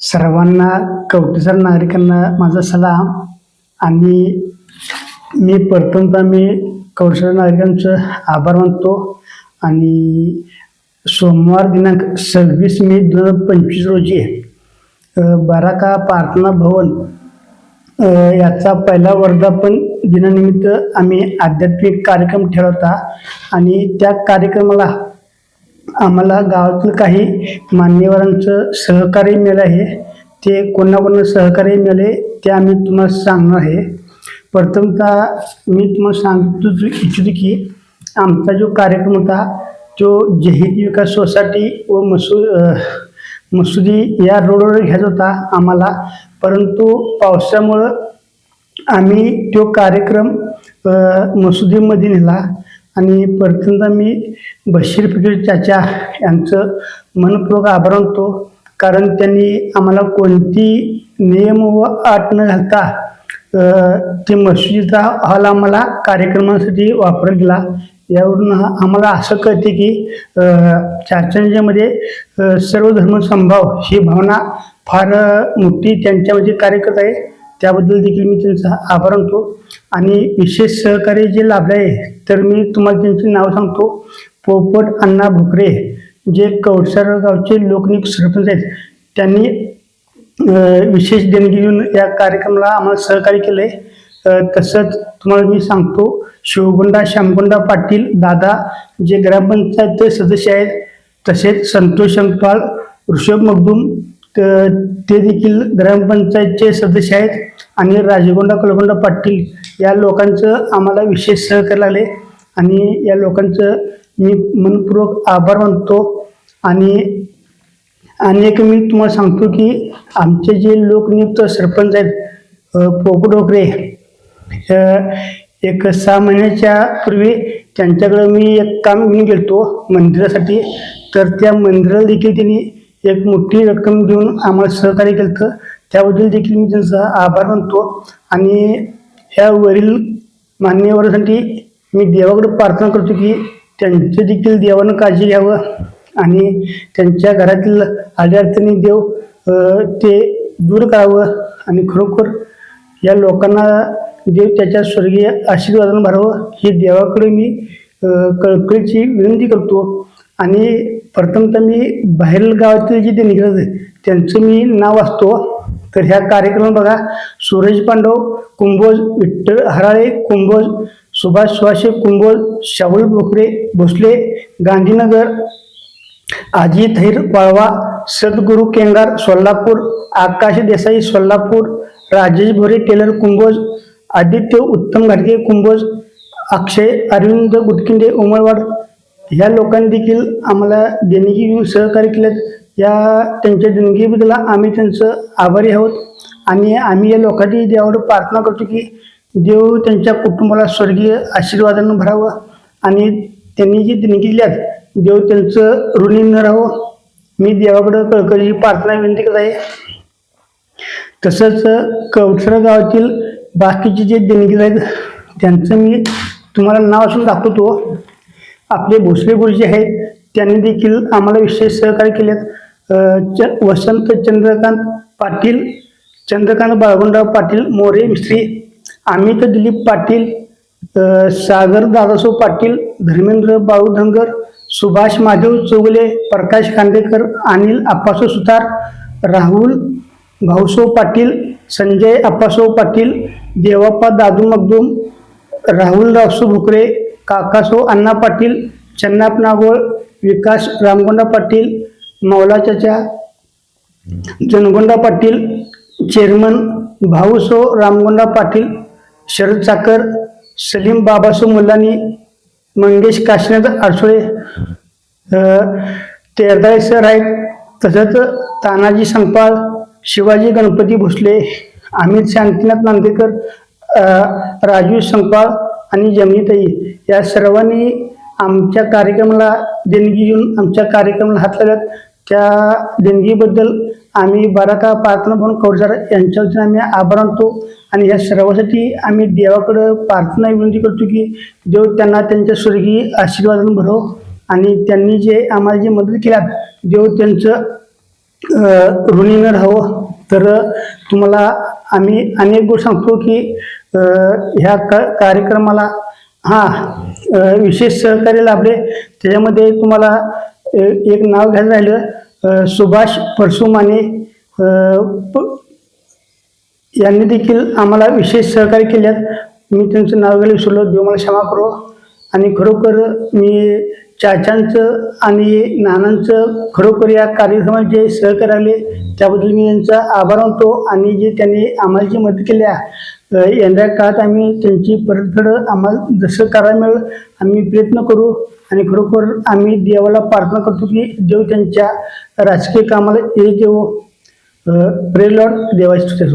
सर्वांना कवटेसर नागरिकांना माझा सलाम. आणि मी प्रथमतः मी कवटेसर नागरिकांचं आभार मानतो. आणि सोमवार दिनांक सव्वीस मे दोन हजार पंचवीस रोजी अ, बाराका प्रार्थना भवन याचा पहिला वर्धापन दिनानिमित्त आम्ही आध्यात्मिक कार्यक्रम ठेवला आणि त्या कार्यक्रमाला आम्हाला गावातील काही मान्यवरांचं सहकार्य मिळालं आहे. ते कोणाकोणा सहकार्य मिळाले ते आम्ही तुम्हाला सांगणार आहे. प्रथमतः मी तुम्हाला सांगतो इच्छितो की आमचा जो कार्यक्रम होता तो जहिद विकास सोसायटी व मसू मसुदी या रोडवर घ्यायचा होता आम्हाला. परंतु पावसामुळं आम्ही तो कार्यक्रम मसुदीमध्ये नेला. आणि प्रथमतः मी बशीर फकीर चाचा यांचं मनपूर्वक आभार मानतो. कारण त्यांनी आम्हाला कोणती नियम व अट न घालता ते मशिदीचा हॉल आम्हाला कार्यक्रमासाठी वापर दिला. यावरून आम्हाला असं कळते की चाचांच्यामध्ये सर्व धर्मसंभाव ही भावना फार मोठी त्यांच्यामध्ये कार्य करत आहे. त्याबद्दल देखील मी त्यांचा आभार मानतो. आणि विशेष सहकार्य जे लाभले आहे तर मी तुम्हाला त्यांचे नाव सांगतो. पोपट अण्णा भुकरे जे कवडसर गावचे लोकनिक सरपंच आहेत. त्यांनी विशेष देणगी घेऊन या कार्यक्रमाला आम्हाला सहकार्य केलं आहे तसंच तुम्हाला मी सांगतो शिवगोंडा श्यामगोंडा पाटील दादा जे ग्रामपंचायत सदस्य आहेत तसेच संतोष शंकपाळ ऋषभ मगदूम तर ते देखील ग्रामपंचायतचे सदस्य आहेत आणि राजगोंडा कलगोंडा पाटील या लोकांचं आम्हाला विशेष सहकार्य लागले. आणि या लोकांचं मी मनपूर्वक आभार मानतो. आणि आणि एक मी तुम्हाला सांगतो की आमचे जे लोकनियुक्त सरपंच आहेत अ, डोकरे एक सहा महिन्याच्या पूर्वी त्यांच्याकडं मी एक काम घेऊन गेलो मंदिरासाठी. तर त्या मंदिराला देखील त्यांनी एक मोठी रक्कम देऊन आम्हाला सहकार्य केलं होतं त्याबद्दल देखील मी त्यांचा आभार मानतो आणि ह्या वरील मान्यवरासाठी मी देवाकडे प्रार्थना करतो की त्यांचं देखील देवानं काळजी घ्यावं आणि त्यांच्या घरातील अडचणी देव ते दूर करावं आणि खरोखर या लोकांना देव त्याच्या स्वर्गीय आशीर्वादानं भरावं ही देवाकडे मी कळकळीची विनंती करतो. आणि प्रथमतः मी बाहेरील गावातील जे दैनिक त्यांचं मी नाव वाचतो. तर ह्या कार्यक्रम बघा सूरज पांडव कुंभोज विठ्ठल हराळे कुंभोज सुभाष सुभाषे कुंभोज शाहुल भोकरे भोसले गांधीनगर आजी थैर वाळवा सद्गुरू केंगार सोलापूर आकाश देसाई सोलापूर राजेश भोरे टेलर कुंभोज आदित्य उत्तम घाटगे कुंभोज अक्षय अरविंद गुटकिंडे उमरवाड ह्या लोकांनी देखील आम्हाला देणगी देऊन सहकार्य केलेत या त्यांच्या देणगीबद्दल आम्ही त्यांचं आभारी आहोत. आणि आम्ही या लोकांनी देवावर प्रार्थना करतो की देव त्यांच्या कुटुंबाला स्वर्गीय आशीर्वादानं भरावं आणि त्यांनी जी देणगी दिल्यात देव त्यांचं ऋणी न राहावं. मी देवाकडं कळकळीची प्रार्थना विनंती करत आहे. तसंच कवठरा गावातील बाकीचे जे देणगी आहेत त्यांचं मी तुम्हाला नाव असून दाखवतो. आपले भोसले गुरुजी आहेत त्यांनी देखील आम्हाला विशेष सहकार्य केलेत च वसंत चंद्रकांत पाटील चंद्रकांत बाळगुंडराव पाटील मोरे मिस्त्री अमित दिलीप पाटील सागर दादासाहेब पाटील धर्मेंद्र बाळू धनगर सुभाष महादेव चौगले प्रकाश खांदेकर अनिल आप्पासो सुतार राहुल भाऊसो पाटील संजय आप्पासो पाटील देवाप्पा दादू मगदूम राहुल रावसो भुकरे काकासो अण्णा पाटील चन्नाप नागोळ विकास रामगोंडा पाटील मौला जनगोंडा पाटील चेअरमन भाऊसो रामगोंडा पाटील शरद चाकर सलीम बाबासो मुलानी मंगेश काशीनाथ आडसोळे तेरदाळे सर आहेत तसंच तानाजी संपाळ शिवाजी गणपती भोसले अमित शांतीनाथ नांदेकर राजू संपाळ आणि जमिनीतही. या सर्वांनी आमच्या कार्यक्रमाला देणगी घेऊन आमच्या कार्यक्रमाला हात लावल्यात. त्या देणगीबद्दल आम्ही बाराका प्रार्थना भवन कौरजार यांच्या वतीने आम्ही आभार मानतो. आणि या सर्वासाठी आम्ही देवाकडं प्रार्थना विनंती करतो की देव त्यांना त्यांच्या स्वर्गीय आशीर्वादानं भरो. आणि त्यांनी जे आम्हाला जे मदत केल्यात देव त्यांचं ऋणी न राहावं. तर तुम्हाला आम्ही अनेक गोष्ट सांगतो की ह्या का कार्यक्रमाला हां विशेष सहकार्य लाभले. त्याच्यामध्ये तुम्हाला एक नाव घ्यायला राहिलं सुभाष परसुमाने यांनी देखील आम्हाला विशेष सहकार्य केल्यात. मी त्यांचं नाव घ्यायला विसरलो देव मला क्षमा करो. आणि खरोखर मी चाचांचं आणि नानांचं खरोखर या कार्यक्रमात जे सहकार्य आले त्याबद्दल मी यांचा आभार मानतो आणि जे त्यांनी आम्हाला जी मदत केली आहे, येणाऱ्या काळात आम्ही त्यांची परतफेड आम्हाला जसं करायला मिळेल आम्ही प्रयत्न करू आणि खरोखर आम्ही देवाला प्रार्थना करतो की देव त्यांच्या राजकीय कामाला ये देव. प्रेलॉड देवाची स्तुती